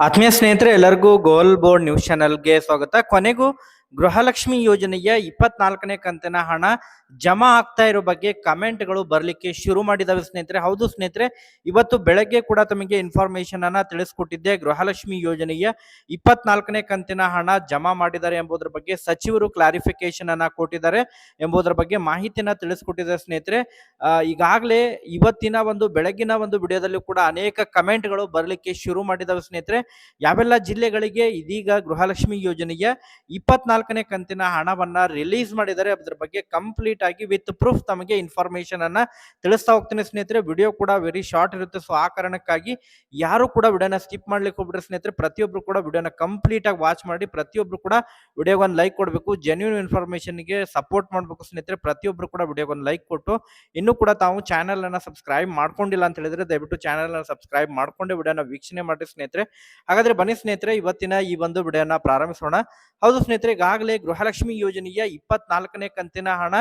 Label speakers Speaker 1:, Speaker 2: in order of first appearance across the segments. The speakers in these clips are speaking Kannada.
Speaker 1: ಆತ್ಮೀಯ ಸ್ನೇಹಿತರೆ ಎಲ್ಲರಿಗೂ ಗೋಲ್ ಬೋರ್ಡ್ ನ್ಯೂಸ್ ಚಾನೆಲ್ಗೆ ಸ್ವಾಗತ. ಕೊನೆಗೂ ಗೃಹಲಕ್ಷ್ಮಿ ಯೋಜನೆಯ ಇಪ್ಪತ್ನಾಲ್ಕನೇ ಕಂತಿನ ಹಣ ಜಮಾ ಆಗ್ತಾ ಇರೋ ಬಗ್ಗೆ ಕಮೆಂಟ್ಗಳು ಬರಲಿಕ್ಕೆ ಶುರು ಮಾಡಿದಾವೆ ಸ್ನೇಹಿತರೆ. ಹೌದು ಸ್ನೇಹಿತರೆ, ಇವತ್ತು ಬೆಳಗ್ಗೆ ಕೂಡ ತಮಗೆ ಇನ್ಫಾರ್ಮೇಶನ್ ಅನ್ನ ತಿಳಿಸ್ಕೊಟ್ಟಿದ್ದೆ. ಗೃಹಲಕ್ಷ್ಮಿ ಯೋಜನೆಯ ಇಪ್ಪತ್ನಾಲ್ಕನೇ ಕಂತಿನ ಹಣ ಜಮಾ ಮಾಡಿದ್ದಾರೆ ಎಂಬುದರ ಬಗ್ಗೆ ಸಚಿವರು ಕ್ಲಾರಿಫಿಕೇಶನ್ ಅನ್ನ ಕೊಟ್ಟಿದ್ದಾರೆ ಎಂಬುದರ ಬಗ್ಗೆ ಮಾಹಿತಿಯನ್ನ ತಿಳಿಸ್ಕೊಟ್ಟಿದ್ದಾರೆ ಸ್ನೇಹಿತರೆ. ಈಗಾಗಲೇ ಇವತ್ತಿನ ಒಂದು ಬೆಳಗಿನ ಒಂದು ವಿಡಿಯೋದಲ್ಲಿ ಕೂಡ ಅನೇಕ ಕಮೆಂಟ್ಗಳು ಬರಲಿಕ್ಕೆ ಶುರು ಮಾಡಿದಾವೆ ಸ್ನೇಹಿತರೆ. ಯಾವೆಲ್ಲ ಜಿಲ್ಲೆಗಳಿಗೆ ಇದೀಗ ಗೃಹಲಕ್ಷ್ಮಿ ಯೋಜನೆಯ ಇಪ್ಪತ್ನಾಲ್ಕನೇ ಕಂತಿನ ಹಣವನ್ನ ರಿಲೀಸ್ ಮಾಡಿದ್ದಾರೆ ಅದ್ರ ಬಗ್ಗೆ ಕಂಪ್ಲೀಟ್ ಆಗಿ ವಿತ್ ಪ್ರೂಫ್ ತಮಗೆ ಇನ್ಫಾರ್ಮೇಶನ್ ಅನ್ನ ತಿಳಿಸ್ತಾ ಹೋಗ್ತೀನಿ ಸ್ನೇಹಿತರೆ. ವಿಡಿಯೋ ಕೂಡ ವೆರಿ ಶಾರ್ಟ್ ಇರುತ್ತೆ. ಸೊ ಆ ಕಾರಣಕ್ಕಾಗಿ ಯಾರು ಕೂಡ ವಿಡಿಯೋನ ಸ್ಕಿಪ್ ಮಾಡ್ಲಿಕ್ಕೆ ಹೋಗ್ಬಿಟ್ರೆ ಸ್ನೇಹಿತರೆ. ಪ್ರತಿಯೊಬ್ರು ಕೂಡ ವಿಡಿಯೋನ ಕಂಪ್ಲೀಟ್ ಆಗಿ ವಾಚ್ ಮಾಡಿ ಪ್ರತಿಯೊಬ್ರು ಕೂಡ ವಿಡಿಯೋಗೆ ಒಂದು ಲೈಕ್ ಕೊಡಬೇಕು. ಜೆನ್ಯೂನ್ ಇನ್ಫಾರ್ಮೇಶನ್ಗೆ ಸಪೋರ್ಟ್ ಮಾಡಬೇಕು ಸ್ನೇಹಿತರೆ. ಪ್ರತಿಯೊಬ್ರು ಕೂಡ ವಿಡಿಯೋಗೆ ಒಂದು ಲೈಕ್ ಕೊಟ್ಟು ಇನ್ನು ಕೂಡ ತಾವು ಚಾನೆಲ್ ಅನ್ನ ಸಬ್ಸ್ಕ್ರೈಬ್ ಮಾಡ್ಕೊಂಡಿಲ್ಲ ಅಂತ ಹೇಳಿದ್ರೆ ದಯವಿಟ್ಟು ಚಾನೆಲ್ ಅನ್ನ ಸಬ್ಸ್ಕ್ರೈಬ್ ಮಾಡ್ಕೊಂಡೆ ವಿಡಿಯೋನ ವೀಕ್ಷಣೆ ಮಾಡಿ ಸ್ನೇಹಿತರೆ. ಹಾಗಾದ್ರೆ ಬನ್ನಿ ಸ್ನೇಹಿತರೆ, ಇವತ್ತಿನ ಈ ಒಂದು ವಿಡಿಯೋನ ಪ್ರಾರಂಭಿಸೋಣ. ಹೌದು ಸ್ನೇಹಿತರೆ ಈಗಾಗಲೇ ಗೃಹಲಕ್ಷ್ಮಿ ಯೋಜನೆಯ ಇಪ್ಪತ್ನಾಲ್ಕನೇ ಕಂತಿನ ಹಣ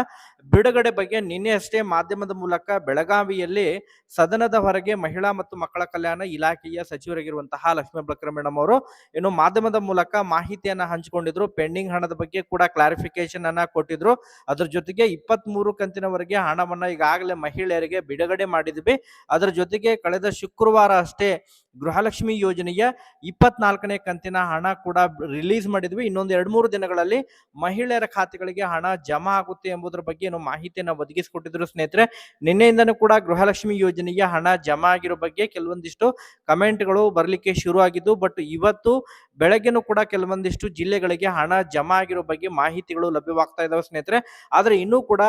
Speaker 1: ಬಿಡುಗಡೆ ಬಗ್ಗೆ ನಿನ್ನೆ ಅಷ್ಟೇ ಮಾಧ್ಯಮದ ಮೂಲಕ ಬೆಳಗಾವಿಯಲ್ಲಿ ಸದನದ ಹೊರಗೆ ಮಹಿಳಾ ಮತ್ತು ಮಕ್ಕಳ ಕಲ್ಯಾಣ ಇಲಾಖೆಯ ಸಚಿವರಾಗಿರುವಂತಹ ಲಕ್ಷ್ಮೀ ಬಳಕರ ಮೇಡಮ್ ಅವರು ಏನು ಮಾಧ್ಯಮದ ಮೂಲಕ ಮಾಹಿತಿಯನ್ನ ಹಂಚಿಕೊಂಡಿದ್ರು. ಪೆಂಡಿಂಗ್ ಹಣದ ಬಗ್ಗೆ ಕೂಡ ಕ್ಲಾರಿಫಿಕೇಶನ್ ಅನ್ನ ಕೊಟ್ಟಿದ್ರು. ಅದ್ರ ಜೊತೆಗೆ ಇಪ್ಪತ್ತ್ ಮೂರು ಕಂತಿನವರೆಗೆ ಹಣವನ್ನ ಈಗಾಗಲೇ ಮಹಿಳೆಯರಿಗೆ ಬಿಡುಗಡೆ ಮಾಡಿದ್ವಿ. ಅದರ ಜೊತೆಗೆ ಕಳೆದ ಶುಕ್ರವಾರ ಅಷ್ಟೇ ಗೃಹಲಕ್ಷ್ಮಿ ಯೋಜನೆಯ ಇಪ್ಪತ್ನಾಲ್ಕನೇ ಕಂತಿನ ಹಣ ಕೂಡ ರಿಲೀಸ್ ಮಾಡಿದ್ವಿ. ಇನ್ನೊಂದು ಎರಡ್ ಮೂರು ದಿನಗಳಲ್ಲಿ ಮಹಿಳೆಯರ ಖಾತೆಗಳಿಗೆ ಹಣ ಜಮಾ ಆಗುತ್ತೆ ಎಂಬುದರ ಬಗ್ಗೆ ಏನು ಮಾಹಿತಿಯನ್ನು ಒದಗಿಸಿಕೊಟ್ಟಿದ್ರು ಸ್ನೇಹಿತರೆ. ನಿನ್ನೆಯಿಂದನೂ ಕೂಡ ಗೃಹಲಕ್ಷ್ಮಿ ಯೋಜನೆಯ ಹಣ ಜಮಾ ಆಗಿರೋ ಬಗ್ಗೆ ಕೆಲವೊಂದಿಷ್ಟು ಕಮೆಂಟ್ಗಳು ಬರಲಿಕ್ಕೆ ಶುರು ಆಗಿದ್ದು ಬಟ್ ಇವತ್ತು ಬೆಳಗ್ಗೆನೂ ಕೂಡ ಕೆಲವೊಂದಿಷ್ಟು ಜಿಲ್ಲೆಗಳಿಗೆ ಹಣ ಜಮಾ ಆಗಿರೋ ಬಗ್ಗೆ ಮಾಹಿತಿಗಳು ಲಭ್ಯವಾಗ್ತಾ ಇದಾವೆ ಸ್ನೇಹಿತರೆ. ಆದರೆ ಇನ್ನೂ ಕೂಡ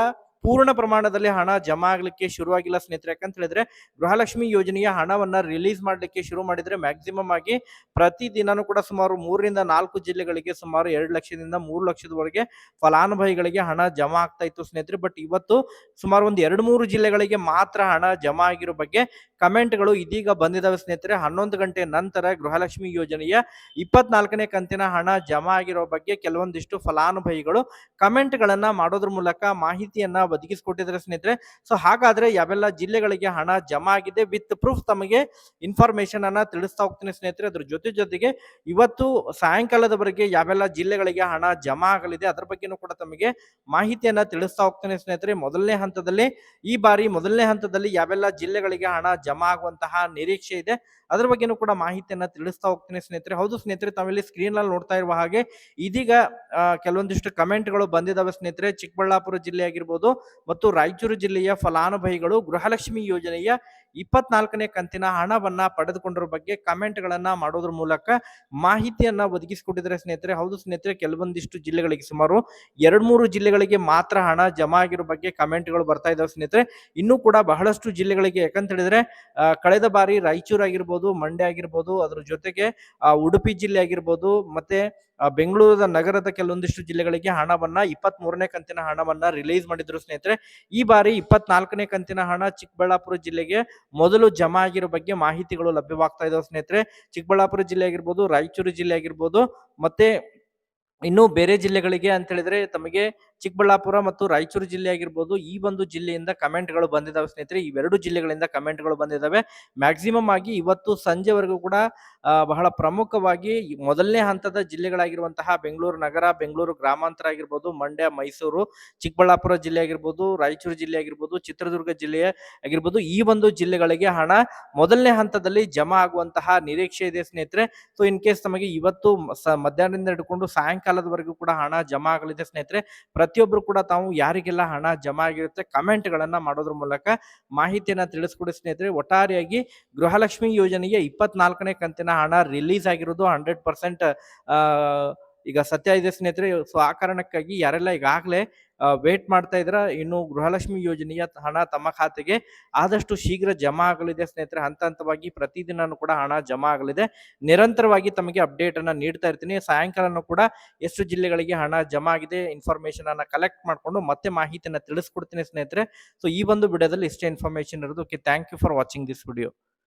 Speaker 1: ಪೂರ್ಣ ಪ್ರಮಾಣದಲ್ಲಿ ಹಣ ಜಮಾ ಆಗ್ಲಿಕ್ಕೆ ಶುರುವಾಗಿಲ್ಲ ಸ್ನೇಹಿತರೆ. ಯಾಕಂತ ಹೇಳಿದ್ರೆ ಗೃಹಲಕ್ಷ್ಮಿ ಯೋಜನೆಯ ಹಣವನ್ನ ರಿಲೀಸ್ ಮಾಡಲಿಕ್ಕೆ ಶುರು ಮಾಡಿದ್ರೆ ಮ್ಯಾಕ್ಸಿಮಮ್ ಆಗಿ ಪ್ರತಿ ದಿನಾನೂ ಕೂಡ ಸುಮಾರು ಮೂರರಿಂದ ನಾಲ್ಕು ಜಿಲ್ಲೆಗಳಿಗೆ ಸುಮಾರು ಎರಡು ಲಕ್ಷದಿಂದ ಮೂರು ಲಕ್ಷದವರೆಗೆ ಫಲಾನುಭವಿಗಳಿಗೆ ಹಣ ಜಮಾ ಆಗ್ತಾ ಇತ್ತು ಸ್ನೇಹಿತರೆ. ಬಟ್ ಇವತ್ತು ಸುಮಾರು ಒಂದು ಎರಡು ಮೂರು ಜಿಲ್ಲೆಗಳಿಗೆ ಮಾತ್ರ ಹಣ ಜಮಾ ಆಗಿರೋ ಬಗ್ಗೆ ಕಮೆಂಟ್ಗಳು ಇದೀಗ ಬಂದಿದ್ದಾವೆ ಸ್ನೇಹಿತರೆ. ಹನ್ನೊಂದು ಗಂಟೆ ನಂತರ ಗೃಹಲಕ್ಷ್ಮಿ ಯೋಜನೆಯ ಇಪ್ಪತ್ನಾಲ್ಕನೇ ಕಂತಿನ ಹಣ ಜಮಾ ಆಗಿರೋ ಬಗ್ಗೆ ಕೆಲವೊಂದಿಷ್ಟು ಫಲಾನುಭವಿಗಳು ಕಮೆಂಟ್ಗಳನ್ನು ಮಾಡೋದ್ರ ಮೂಲಕ ಮಾಹಿತಿಯನ್ನ ಒದಗಿಸಿಕೊಟ್ಟಿದ್ದಾರೆ ಸ್ನೇಹಿತರೆ. ಸೊ ಹಾಗಾದ್ರೆ ಯಾವೆಲ್ಲ ಜಿಲ್ಲೆಗಳಿಗೆ ಹಣ ಜಮಾ ಆಗಿದೆ ವಿತ್ ಪ್ರೂಫ್ ತಮಗೆ ಇನ್ಫಾರ್ಮೇಶನ್ ಅನ್ನ ತಿಳಿಸ್ತಾ ಹೋಗ್ತೀನಿ ಸ್ನೇಹಿತರೆ. ಅದ್ರ ಜೊತೆ ಜೊತೆಗೆ ಇವತ್ತು ಸಾಯಂಕಾಲದವರೆಗೆ ಯಾವೆಲ್ಲ ಜಿಲ್ಲೆಗಳಿಗೆ ಹಣ ಜಮಾ ಆಗಲಿದೆ ಅದ್ರ ಬಗ್ಗೆನೂ ಕೂಡ ತಮಗೆ ಮಾಹಿತಿಯನ್ನ ತಿಳಿಸ್ತಾ ಹೋಗ್ತೀನಿ ಸ್ನೇಹಿತರೆ. ಮೊದಲನೇ ಹಂತದಲ್ಲಿ, ಈ ಬಾರಿ ಮೊದಲನೇ ಹಂತದಲ್ಲಿ ಯಾವೆಲ್ಲ ಜಿಲ್ಲೆಗಳಿಗೆ ಹಣ ಜಮಾ ಆಗುವಂತಹ ನಿರೀಕ್ಷೆ ಇದೆ ಅದ್ರ ಬಗ್ಗೆನೂ ಕೂಡ ಮಾಹಿತಿಯನ್ನ ತಿಳಿಸ್ತಾ ಹೋಗ್ತೀನಿ ಸ್ನೇಹಿತರೆ. ಹೌದು ಸ್ನೇಹಿತರೆ, ತಾವಿಲ್ಲಿ ಸ್ಕ್ರೀನ್ ಅಲ್ಲಿ ನೋಡ್ತಾ ಇರುವ ಹಾಗೆ ಇದೀಗ ಕೆಲವೊಂದಿಷ್ಟು ಕಮೆಂಟ್ಗಳು ಬಂದಿದ್ದಾವೆ ಸ್ನೇಹಿತರೆ. ಚಿಕ್ಕಬಳ್ಳಾಪುರ ಜಿಲ್ಲೆ ಆಗಿರ್ಬೋದು ಮತ್ತು ರಾಯಚೂರು ಜಿಲ್ಲೆಯ ಫಲಾನುಭವಿಗಳು ಗೃಹಲಕ್ಷ್ಮಿ ಯೋಜನೆಯ ಇಪ್ಪತ್ನಾಲ್ಕನೇ ಕಂತಿನ ಹಣವನ್ನ ಪಡೆದುಕೊಂಡಿರೋ ಬಗ್ಗೆ ಕಮೆಂಟ್ ಗಳನ್ನ ಮಾಡೋದ್ರ ಮೂಲಕ ಮಾಹಿತಿಯನ್ನ ಒದಗಿಸಿಕೊಟ್ಟಿದ್ದಾರೆ ಸ್ನೇಹಿತರೆ. ಹೌದು ಸ್ನೇಹಿತರೆ, ಕೆಲವೊಂದಿಷ್ಟು ಜಿಲ್ಲೆಗಳಿಗೆ ಸುಮಾರು ಎರಡ್ ಮೂರು ಜಿಲ್ಲೆಗಳಿಗೆ ಮಾತ್ರ ಹಣ ಜಮಾ ಆಗಿರೋ ಬಗ್ಗೆ ಕಮೆಂಟ್ಗಳು ಬರ್ತಾ ಇದಾವೆ ಸ್ನೇಹಿತರೆ. ಇನ್ನೂ ಕೂಡ ಬಹಳಷ್ಟು ಜಿಲ್ಲೆಗಳಿಗೆ, ಯಾಕಂತ ಹೇಳಿದ್ರೆ ಕಳೆದ ಬಾರಿ ರಾಯಚೂರು ಆಗಿರ್ಬೋದು, ಮಂಡ್ಯ ಆಗಿರ್ಬೋದು, ಅದ್ರ ಜೊತೆಗೆ ಉಡುಪಿ ಜಿಲ್ಲೆ ಆಗಿರ್ಬೋದು, ಮತ್ತೆ ಬೆಂಗಳೂರು ನಗರದ ಕೆಲವೊಂದಿಷ್ಟು ಜಿಲ್ಲೆಗಳಿಗೆ ಹಣವನ್ನ ಇಪ್ಪತ್ತ್ ಮೂರನೇ ಕಂತಿನ ಹಣವನ್ನ ರಿಲೀಸ್ ಮಾಡಿದ್ರು ಸ್ನೇಹಿತರೆ. ಈ ಬಾರಿ ಇಪ್ಪತ್ನಾಲ್ಕನೇ ಕಂತಿನ ಹಣ ಚಿಕ್ಕಬಳ್ಳಾಪುರ ಜಿಲ್ಲೆಗೆ ಮೊದಲು ಜಮಾ ಆಗಿರೋ ಬಗ್ಗೆ ಮಾಹಿತಿಗಳು ಲಭ್ಯವಾಗ್ತಾ ಇದಾವೆ ಸ್ನೇಹಿತರೆ. ಚಿಕ್ಕಬಳ್ಳಾಪುರ ಜಿಲ್ಲೆ ಆಗಿರ್ಬೋದು, ರಾಯಚೂರು ಜಿಲ್ಲೆ ಆಗಿರ್ಬೋದು, ಮತ್ತೆ ಇನ್ನು ಬೇರೆ ಜಿಲ್ಲೆಗಳಿಗೆ ಅಂತ ಹೇಳಿದ್ರೆ ತಮಗೆ ಚಿಕ್ಕಬಳ್ಳಾಪುರ ಮತ್ತು ರಾಯಚೂರು ಜಿಲ್ಲೆ ಆಗಿರ್ಬೋದು, ಈ ಒಂದು ಜಿಲ್ಲೆಯಿಂದ ಕಮೆಂಟ್ಗಳು ಬಂದಿದ್ದಾವೆ ಸ್ನೇಹಿತರೆ. ಇವೆರಡು ಜಿಲ್ಲೆಗಳಿಂದ ಕಮೆಂಟ್ಗಳು ಬಂದಿದ್ದಾವೆ ಮ್ಯಾಕ್ಸಿಮಮ್ ಆಗಿ ಇವತ್ತು ಸಂಜೆವರೆಗೂ ಕೂಡ ಬಹಳ ಪ್ರಮುಖವಾಗಿ ಮೊದಲನೇ ಹಂತದ ಜಿಲ್ಲೆಗಳಾಗಿರುವಂತಹ ಬೆಂಗಳೂರು ನಗರ, ಬೆಂಗಳೂರು ಗ್ರಾಮಾಂತರ ಆಗಿರ್ಬೋದು, ಮಂಡ್ಯ, ಮೈಸೂರು, ಚಿಕ್ಕಬಳ್ಳಾಪುರ ಜಿಲ್ಲೆ ಆಗಿರ್ಬೋದು, ರಾಯಚೂರು ಜಿಲ್ಲೆ ಆಗಿರ್ಬೋದು, ಚಿತ್ರದುರ್ಗ ಜಿಲ್ಲೆ ಆಗಿರ್ಬೋದು, ಈ ಒಂದು ಜಿಲ್ಲೆಗಳಿಗೆ ಹಣ ಮೊದಲನೇ ಹಂತದಲ್ಲಿ ಜಮಾ ಆಗುವಂತಹ ನಿರೀಕ್ಷೆ ಇದೆ ಸ್ನೇಹಿತರೆ. ಸೊ ಇನ್ ಕೇಸ್ ನಮಗೆ ಇವತ್ತು ಮಧ್ಯಾಹ್ನದಿಂದ ಹಿಡ್ಕೊಂಡು ಸಾಯಂಕಾಲದವರೆಗೂ ಕೂಡ ಹಣ ಜಮಾ ಆಗಲಿದೆ ಸ್ನೇಹಿತರೆ. ಪ್ರತಿಯೊಬ್ರು ಕೂಡ ತಾವು ಯಾರಿಗೆಲ್ಲ ಹಣ ಜಮಾ ಆಗಿರುತ್ತೆ ಕಮೆಂಟ್ಗಳನ್ನು ಮಾಡೋದ್ರ ಮೂಲಕ ಮಾಹಿತಿಯನ್ನ ತಿಳಿಸ್ಕೊಡಿ ಸ್ನೇಹಿತರೆ. ಒಟ್ಟಾರೆಯಾಗಿ ಗೃಹಲಕ್ಷ್ಮಿ ಯೋಜನೆಗೆ ಇಪ್ಪತ್ನಾಲ್ಕನೇ ಕಂತಿನ ಹಣ ರಿಲೀಸ್ ಆಗಿರೋದು ಹಂಡ್ರೆಡ್ ಪರ್ಸೆಂಟ್ ಈಗ ಸತ್ಯ ಇದೆ ಸ್ನೇಹಿತರೆ. ಸೊ, ಆ ಕಾರಣಕ್ಕಾಗಿ ಯಾರೆಲ್ಲ ಈಗಾಗಲೇ ವೇಟ್ ಮಾಡ್ತಾ ಇದ್ರ. ಇನ್ನು ಗೃಹಲಕ್ಷ್ಮಿ ಯೋಜನೆಯ ಹಣ ತಮ್ಮ ಖಾತೆಗೆ ಆದಷ್ಟು ಶೀಘ್ರ ಜಮಾ ಆಗಲಿದೆ ಸ್ನೇಹಿತರೆ. ಹಂತ ಹಂತವಾಗಿ ಪ್ರತಿದಿನನೂ ಕೂಡ ಹಣ ಜಮಾ ಆಗಲಿದೆ. ನಿರಂತರವಾಗಿ ತಮಗೆ ಅಪ್ಡೇಟ್ ಅನ್ನ ನೀಡ್ತಾ ಇರ್ತೀನಿ. ಸಾಯಂಕಾಲನೂ ಕೂಡ ಎಷ್ಟು ಜಿಲ್ಲೆಗಳಿಗೆ ಹಣ ಜಮಾ ಆಗಿದೆ ಇನ್ಫಾರ್ಮೇಶನ್ ಅನ್ನ ಕಲೆಕ್ಟ್ ಮಾಡ್ಕೊಂಡು ಮತ್ತೆ ಮಾಹಿತಿಯನ್ನ ತಿಳಿಸ್ಕೊಡ್ತೀನಿ ಸ್ನೇಹಿತರೆ. ಸೊ ಈ ಒಂದು ವಿಡಿಯೋದಲ್ಲಿ ಇಷ್ಟೇ ಇನ್ಫಾರ್ಮೇಶನ್ ಇರೋದು. Okay thank you for watching this video